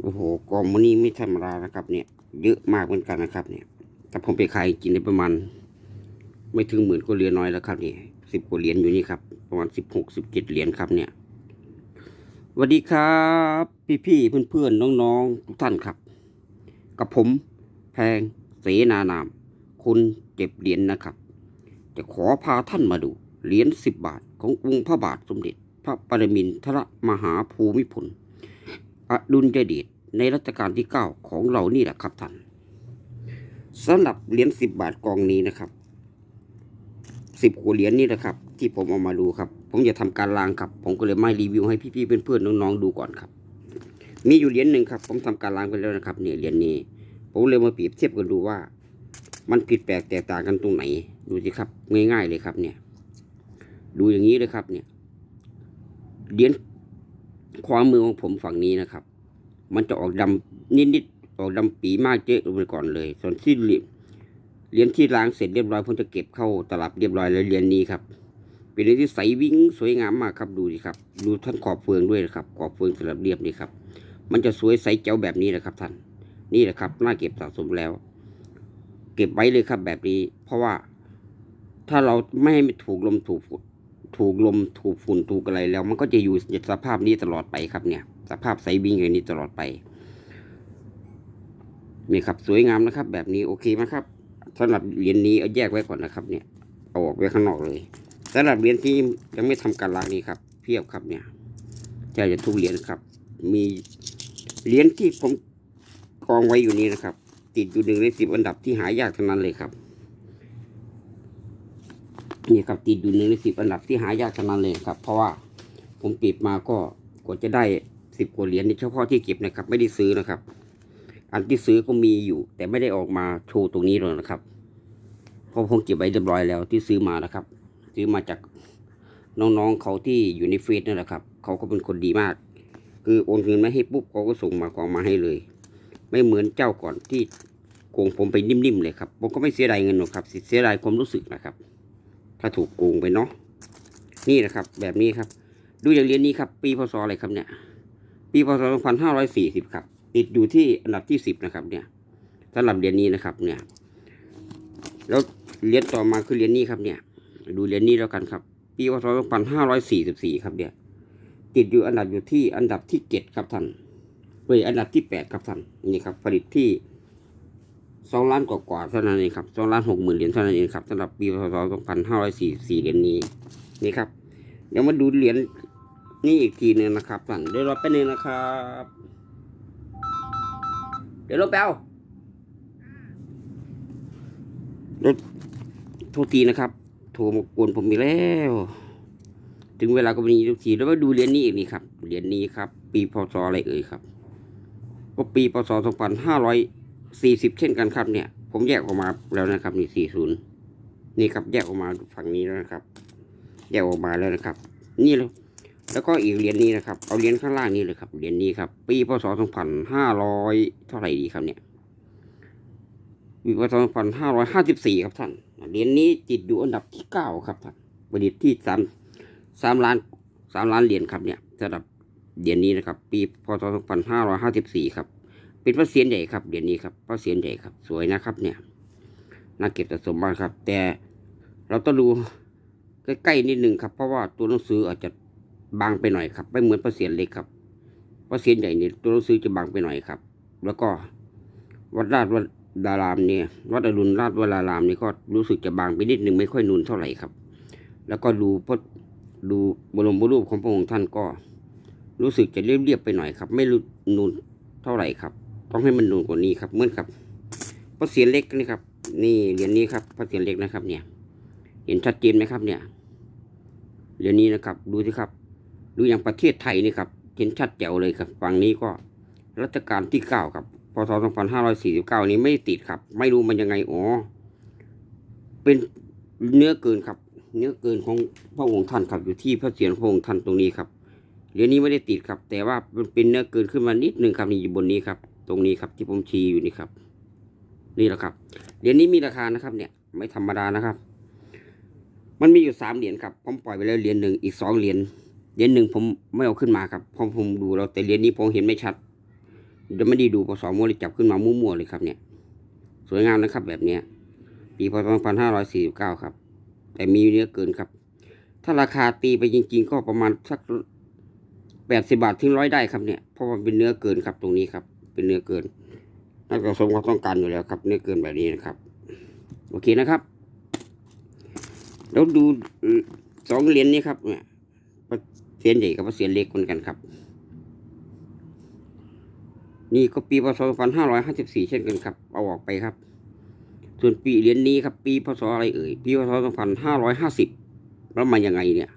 โอ้โหกองมันนี้ไม่ธรรมดานะครับ เนี่ย เยอะมากเหมือนกันนะครับ เนี่ยถ้าผมไปขายกินได้ประมาณ ไม่ถึงหมื่นก็เหรียญน้อยแล้วครับนี่สิบกว่าเหรียญอยู่นี่ครับ ประมาณสิบหกสิบเจ็ดเหรียญครับเนี่ยสวัสดีครับ พี่พี่เพื่อนเพื่อนๆน้องๆทุกท่านครับ กับผมแพงเสนานามคุณเจ็บเหรียญนะครับ จะขอพาท่านมาดูเหรียญสิบบาทขององค์พระบาทสมเด็จ พระปรมินทรมหาภูมิพลอดุลยเดช ในรัชกาลที่เก้าของเรานี่แหละครับท่านสำหรับเหรียญสิบบาทกองนี้นะครับสิบกว่าเหรียญนี่นะครับ ที่ผมเอามาดูครับ ผมจะทำการล้างครับ ผมก็เลยไมารีวิวให้พี่ๆเพื่อนๆน้องๆดูก่อนครับ มีอยู่เหรียญหนึ่งครับ ผมทำการล้างไปแล้วนะครับเนี่ยเหรียญนี้ ผมเลยมาเปรียบเทียบกันดูว่า มันผิดแปลกแตกต่างกันตรงไหน ดูสิครับ ง่ายๆเลยครับ เนี่ย ดูอย่างนี้เลยครับ เนี่ยเหรียญความมือของผมฝั่งนี้นะครับ มันจะออกดำนิดๆออกดำปีมากเจ๊ลงไปก่อนเลย ส่วนที่เหรียญเหรียญที่ล้างเสร็จเรียบร้อยผมจะเก็บเข้าตลับเรียบร้อยแล้วเหรียญนี้ครับ เป็นเหรียญที่ใสวิ่งสวยงามมากครับดูดิครับ ดูท่านขอบเฟืองด้วยนะครับขอบเฟืองสลับเรียบนี่ครับ มันจะสวยใสเจ๋วแบบนี้นะครับท่านนี่แหละครับน่าเก็บสะสมแล้ว เก็บไว้เลยครับแบบนี้ เพราะว่าถ้าเราไม่ให้มันถูกลมถูกฝน ถูกลมถูกฝุ่นถูกอะไรแล้ว มันก็จะอยู่สภาพนี้ตลอดไปครับเนี่ย สภาพใสวิ่งอย่างนี้ตลอดไปนี่ครับสวยงามนะครับ แบบนี้โอเคไหมครับสำหรับเหรียญนี้เอาแยกไว้ก่อนนะครับ เนี่ยเอาออกไว้ข้างนอกเลยสำหรับเหรียญที่ยังไม่ทำการล้างนี้ครับ เพียบครับเนี่ยใช่จะทุกเหรียญครับ มีเหรียญที่ผมกองไว้อยู่นี้นะครับ ติดอยู่หนึ่งในสิบอันดับที่หายากเทั้งนั้นเลยครับ นี่ครับติดอยู่หนึ่งในสิบอันดับที่หายากทั้งนั้นเลยครับ เพราะว่าผมเก็บมาก็กว่าจะได้สิบกว่าเหรียญนี่เฉพาะที่เก็บนะครับ ไม่ได้ซื้อนะครับ อันที่ซื้อก็มีอยู่ แต่ไม่ได้ออกมาโชว์ตรงนี้หรอกนะครับเพราะผมเก็บไว้เรียบร้อยแล้วที่ซื้อมานะครับ ซื้อมาจากน้องๆเขาที่อยู่ในเฟซนั่นแหละครับ เขาก็เป็นคนดีมาก คือโอนเงินมาให้ปุ๊บเขาก็ส่งมาของมาให้เลย ไม่เหมือนเจ้าก่อนที่โกงผมไปนิ่มๆเลยครับผมก็ไม่เสียดายเงินหรอกครับเสียดายความรู้สึกนะครับ ถ้าถูกโกงไปเนาะนี่นะครับ แบบนี้ครับ ดูอย่างเรียญนี้ครับ ปีพศอะไรครับเนี่ย ปีพศสองพันห้าร้อยสี่สิบครับ ติดอยู่ที่อันดับที่สิบนะครับ เนี่ยสำหรับเรียญนี้นะครับ เนี่ย แล้วเรียญต่อมาคือเรียญนี้ครับเนี่ย ดูเรียญนี้แล้วกันครับ ปีพศสองพันห้าร้อยสี่สิบสี่ครับเนี่ยติดอยู่อันดับอยู่ที่อันดับที่เจ็ดครับท่านเฮ้ยอันดับที่แปดครับท่านนี่ครับ ผลิตที่ สองล้านกว่าๆเท่านั้นเองครับสองล้านหกหมื่นเหรียญเท่านั้นเองครับสำหรับปีพศสองพันห้าร้อยสี่สี่เหรียญนี้นี่ครับเดี๋ยวมาดูเหรียญนี่อีกทีหนึ่งนะครับท่านเดี๋ยวรอแป๊บนึงนะครับ เดี๋ยวรถแป๊วรถโทษทีนะครับ โทรมากวนผมอีกแล้ว ถึงเวลาก็มีทุกทีแล้วมาดูเหรียญนี้อีกนี่ครับเหรียญนี้ครับ ปีพศอะไรเอ่ยครับ ก็ปีพศสองพันห้าร้อย สี่สิบเช่นกันครับเนี่ย ผมแยกออกมาแล้วนะครับนี่สี่ศูนย์นี่ครับแยกออกมาฝั่งนี้แล้วนะครับ แยกออกมาแล้วนะครับ นี่แล้วแล้วก็อีกเหรียญนี้นะครับ เอาเหรียญข้างล่างนี้เลยครับเหรียญนี้ครับ ปีพศสองพันห้าร้อยเท่าไหร่ดีครับเนี่ยปีพศสองพันห้าร้อยห้าสิบสี่ครับท่านเหรียญนี้ติดอยู่อันดับที่เก้าครับท่านประดิษฐ์ที่สามสามล้านสามล้านเหรียญครับเนี่ยสำหรับเหรียญนี้นะครับ ปีพศสองพันห้าร้อยห้าสิบสี่ครับ เป็นพระเศียรใหญ่ครับเหรียญนี้ครับพระเศียรใหญ่ครับ สวยนะครับ เนี่ยน่าเก็บสะสมมากครับ แต่เราต้องดูใกล้ๆนิดหนึ่งครับ เพราะว่าตัวหนังสืออาจจะบางไปหน่อยครับ ไม่เหมือนประเสียนเล็กครับประเสียนใหญ่เนี่ยตัวหนังสือจะบางไปหน่อยครับ แล้วก็วัดราชวัดดารามเนี่ยวัดอรุณราชวรารามนี่ก็รู้สึกจะบางไปนิดหนึ่งไม่ค่อยนูนเท่าไหร่ครับ แล้วก็ดูพจน์ดูบรมรูปของพระองค์ท่านก็ รู้สึกจะเรียบๆไปหน่อยครับ ไม่นูนเท่าไหร่ครับ ต้องให้มันนูนกว่านี้ครับเหมือนครับพระเสียนเล็กนี่ครับ นี่เหรียญนี้ครับพระเสียนเล็กนะครับ เนี่ย เห็นชัดเจนไหมครับ เนี่ยเหรียญนี้นะครับ ดูสิครับ ดูอย่างประเทศไทยนี่ครับเห็นชัดแจ๋วเลยครับฝั่งนี้ก็รัชกาลที่เก้าครับพศสองพันห้าร้อยสี่สิบเก้านี้ไม่ติดครับ ไม่รู้มันยังไงอ๋อเป็นเนื้อเกินครับ เนื้อเกินของพระองค์ท่านครับอยู่ที่พระเศียรพระองค์ท่านตรงนี้ครับเหรียญนี้ไม่ได้ติดครับ แต่ว่ามันเป็นเนื้อเกินขึ้นมานิดนึงครับนี่อยู่บนนี้ครับ ตรงนี้ครับที่ผมชี้อยู่นี่ครับ นี่แหละครับเหรียญนี้มีราคานะครับ เนี่ย ไม่ธรรมดานะครับ มันมีอยู่สามเหรียญครับผมปล่อยไปแล้วเหรียญหนึ่งอีกสองเหรียญเหรียญหนึ่งผมไม่เอาขึ้นมาครับเพราะผมดูแล้วแต่เหรียญนี้ผมเห็นไม่ชัดเดี๋ยวไม่ได้ดูพศมั่วเลยจับขึ้นมามั่วๆเลยครับ เนี่ย สวยงามนะครับ แบบเนี้ยปีพศ2549 ครับ แต่มีเนื้อเกินครับ ถ้าราคาตีไปจริง ๆ ก็ประมาณสักแปดสิบาทถึงร้อยได้ครับเนี่ย เพราะว่าเป็นเนื้อเกินครับตรงนี้ครับ เป็นเนื้อเกินนักสมความต้องการอยู่แล้วครับเนื้อเกินแบบนี้นะครับ โอเคนะครับ แล้วดูสองเหรียญนี้ครับเนี่ยเสียนใหญ่กับเสียนเล็กเหมือนกันครับ นี่ก็ปีพศ2554 เช่นกันครับ เอาออกไปครับ ส่วนปีเหรียญนี้ครับ ปีพศอะไรเอ่ย ปีพศ2550 แล้วมายังไงเนี่ย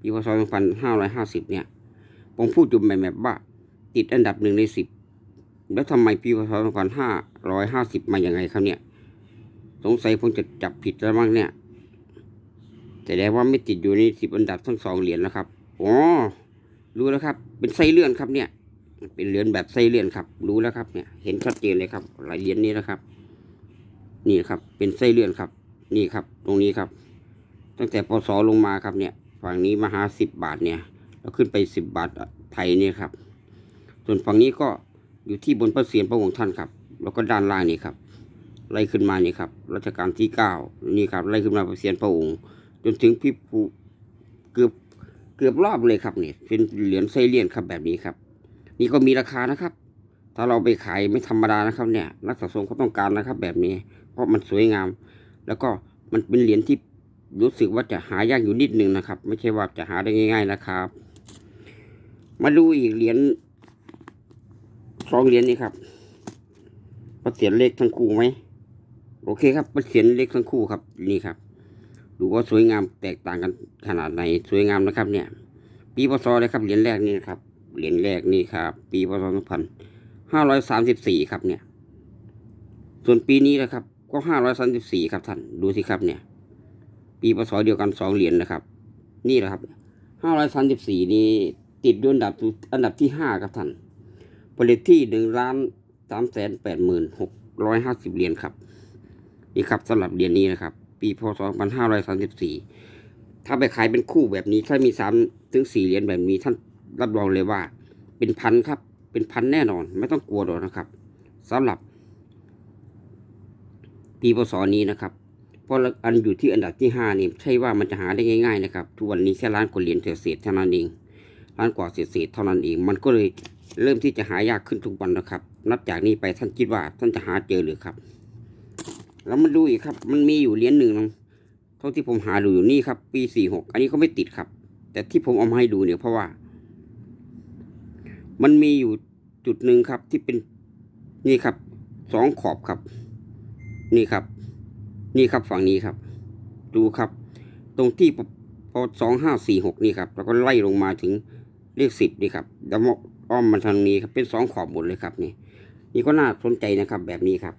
ปีพศ2550 เนี่ย ผมพูดอยู่แบบว่า ติดอันดับหนึ่งในสิบ แล้วทำไมปีพศ2550มาอยังไงครับเนี่ย สงสัยผมจะจับผิดแล้วมั้งเนี่ยแต่แดงว่าไม่ติดอยู่ในสิบอันดับทั้งสองเหรียญนะครับอ๋อรู้แล้วครับ เป็นไส้เลื่อนครับเนี่ย เป็นเหรียญแบบไส้เลื่อนครับ รู้แล้วครับเนี่ย เห็นชัดเจนเลยครับ หลายเหรียญนี้นะครับ นี่ครับ เป็นไส้เลื่อนครับ นี่ครับ ตรงนี้ครับ ตั้งแต่ปศลงมาครับเนี่ย ฝั่งนี้มาหาสิบบาทเนี่ยแล้วขึ้นไปสิบบาทไทยเนี่ยครับ ส่วนฝั่งนี้ก็ อยู่ที่บนพระเศียรพระองค์ท่านครับ แล้วก็ด้านล่างนี่ครับ ไล่ขึ้นมานี่ครับรัชกาลที่เก้านี่ครับไล่ขึ้นมาพระเศียรพระองค์ จนถึงพิภูเกือบเกือบรอบเลยครับเนี่ยเป็นเหรียญไส้เลียนครับแบบนี้ครับ นี่ก็มีราคานะครับ ถ้าเราไปขายไม่ธรรมดานะครับเนี่ย นักสะสมเขาต้องการนะครับ แบบนี้ เพราะมันสวยงาม แล้วก็มันเป็นเหรียญที่รู้สึกว่าจะหายากอยู่นิดนึงนะครับ ไม่ใช่ว่าจะหาได้ง่าย ๆนะครับ มาดูอีกเหรียญ สองเหรียญนี้ครับประเสียนเลขทั้งคู่ไหมโอเคครับประเสียนเลขทั้งคู่ครับนี่ครับ ดูว่าสวยงามแตกต่างกันขนาดไหนสวยงามนะครับ เนี่ย ปีพศเลยครับเหรียญแรกนี่นะครับเหรียญแรกนี่ครับ ปีพศสองพันห้าร้อยสามสิบสี่ครับเนี่ย ส่วนปีนี้นะครับ ก็ห้าร้อยสามสิบสี่ครับท่านดูสิครับเนี่ย ปีพศเดียวกันสองเหรียญนะครับ นี่แหละครับห้าร้อยสามสิบสี่นี้ติดอยู่อันดับอันดับที่ห้าครับท่าน ผลิตที่หนึ่งล้านสามแสนแปดหมื่นหกร้อยห้าสิบเหรียญครับ นี่ครับสำหรับเหรียญนี้นะครับ ปีพศพันห้าร้อยสามสิบสี่ถ้าไปขายเป็นคู่แบบนี้ ถ้ามีสามถึงสี่เหรียญแบบนี้ท่านรับรองเลยว่า เป็นพันครับ เป็นพันแน่นอน ไม่ต้องกลัวหรอกนะครับสำหรับ ปีพศนี้นะครับเพราะอันอยู่ที่อันดับที่ห้านี่ใช่ว่ามันจะหาได้ง่าย ๆ นะครับ ทุกวันนี้แค่ล้านกว่าเหรียญเศษเท่านั้นเองล้านกว่าเศษเท่านั้นเอง มันก็เลย เริ่มที่จะหายากขึ้นทุกวันนะครับ นับจากนี้ไปท่านคิดว่าท่านจะหาเจอหรือครับ แล้วมาดูอีกครับ มันมีอยู่เหรียญหนึ่งนะเท่าที่ผมหาดูอยู่นี่ครับ ปีสี่หกอันนี้ก็ไม่ติดครับ แต่ที่ผมเอามาให้ดูเนี่ยเพราะว่า มันมีอยู่จุดหนึ่งครับที่เป็นนี่ครับสองขอบครับ นี่ครับ นี่ครับฝั่งนี้ครับ ดูครับ ตรงที่พอสองห้าสี่หกนี่ครับ แล้วก็ไล่ลงมาถึงเลขสิบนี่ครับแล้ว อ้อมมาทางนี้ครับเป็นสองขอบหมดเลยครับนี่นี่ก็น่าสนใจนะครับ แบบนี้ครับ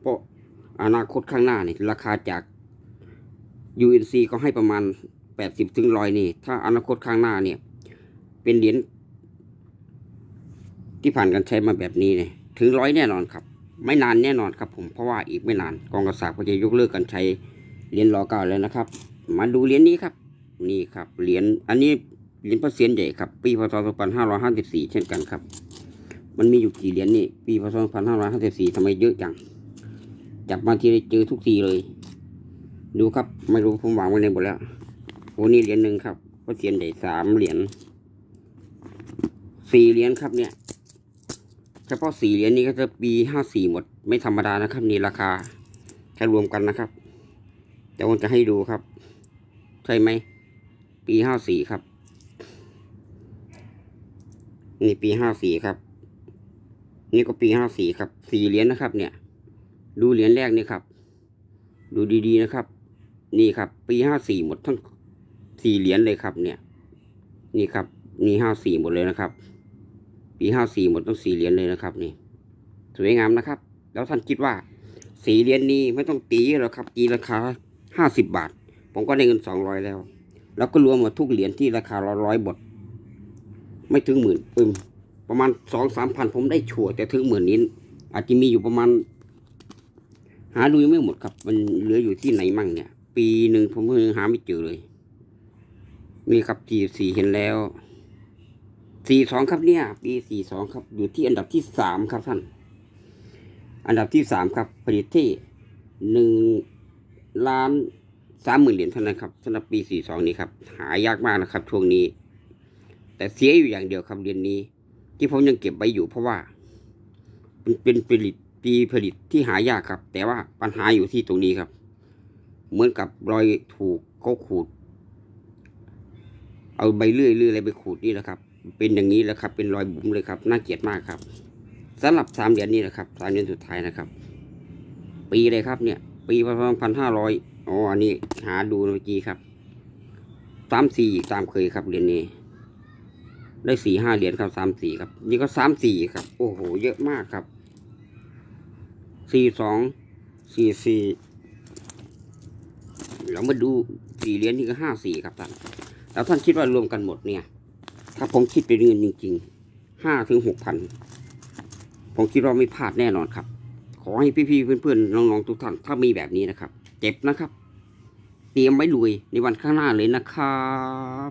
เพราะอนาคตข้างหน้านี่ราคาจาก UNC ก็ให้ประมาณแปดสิบถึงร้อยนี่ ถ้าอนาคตข้างหน้าเนี่ย เป็นเหรียญที่ผ่านการใช้มาแบบนี้เนี่ยถึงร้อยแน่นอนครับ ไม่นานแน่นอนครับ ผมเพราะว่าอีกไม่นานกองกระสาก็จะยกเลิกการใช้เหรียญรอเก้าแล้วนะครับ มาดูเหรียญนี้ครับ นี่ครับเหรียญอันนี้ เหรียญพระเศียรใหญ่ครับ ปีพศ2554 เช่นกันครับ มันมีอยู่กี่เหรียญนี่ ปีพศ2554ทำไมเยอะจัง จับมาทีไรเจอทุกทีเลย ดูครับ ไม่รู้ผมวางไว้ในหมดแล้ว โอ้นี่เหรียญหนึ่งครับ พระเศียรใหญ่สามเหรียญสี่เหรียญครับเนี่ย เฉพาะสี่เหรียญนี้ก็จะปีห้าสี่หมด ไม่ธรรมดานะครับ นี่ราคาแค่รวมกันนะครับแต่ผมจะให้ดูครับ ใช่ไหม ปีห้าสี่ครับ นี่ปีห้าสี่ครับ นี่ก็ปีห้าสี่ครับ สี่เหรียญนะครับ เนี่ย ดูเหรียญแรกนี่ครับ ดูดีๆนะครับ นี่ครับ ปีห้าสี่หมดทั้งสี่เหรียญเลยครับ เนี่ย นี่ครับ นี่ห้าสี่หมดเลยนะครับ ปีห้าสี่หมดต้องสี่เหรียญเลยนะครับ นี่ สวยงามนะครับ แล้วท่านคิดว่าสี่เหรียญนี้ไม่ต้องตีหรอกครับตีราคาห้าสิบบาท ผมก็ได้เงินสองร้อยแล้ว แล้วก็รวมหมดทุกเหรียญที่ราคาร้อยบท ไม่ถึงหมื่นปึมประมาณสองสามพันผมได้ชัวร์แต่ถึงหมื่นนี้อาจจะมีอยู่ประมาณ หาดูยังไม่หมดครับ มันเหลืออยู่ที่ไหนมั่งเนี่ย ปีหนึ่งผมเพิ่งหาไม่เจอเลย นี่ครับทีสี่เห็นแล้วสี่สองครับเนี่ย ปีสี่สองครับ อยู่ที่อันดับที่สามครับท่าน อันดับที่สามครับ ผลิตที่หนึ่งล้านสามหมื่นเหรียญเท่านั้นครับสำหรับปีสี่สองนี้ครับ หายากมากนะครับช่วงนี้ แต่เสียอยู่อย่างเดียวครับเรียญนี้ ที่ผมยังเก็บไว้อยู่เพราะว่ามันเป็นผลิตปีผลิตที่หายากครับ แต่ว่าปัญหาอยู่ที่ตรงนี้ครับ เหมือนกับรอยถูกเขาขูด เอาใบเลื่อยหรืออะไรไปขูดนี่แหละครับ เป็นอย่างนี้แหละครับ เป็นรอยบุ๋มเลยครับ น่าเกลียดมากครับสำหรับสามเหรียญนี้นะครับสามเหรียญสุดท้ายนะครับ ปีเลยครับเนี่ย ปีพศพันห้าร้อยอ๋ออันนี้หาดูเมื่อกี้ครับสามสี่ตามเคยครับเหรียญนี้ ได้สี่ห้าเหรียญครับสามสี่ครับ นี่ก็สามสี่ครับ โอ้โห เยอะมากครับสี่สองสี่สี่เรามาดูสี่เหรียญนี่ก็ห้าสี่ครับท่านแล้วท่านคิดว่ารวมกันหมดเนี่ย ถ้าผมคิดเป็นเงินจริงๆห้าถึงหกพันผมคิดว่าไม่พลาดแน่นอนครับ ขอให้พี่ๆเพื่อนๆน้องๆทุกท่านถ้ามีแบบนี้นะครับ เจ็บนะครับ เตรียมไว้รวยในวันข้างหน้าเลยนะครับ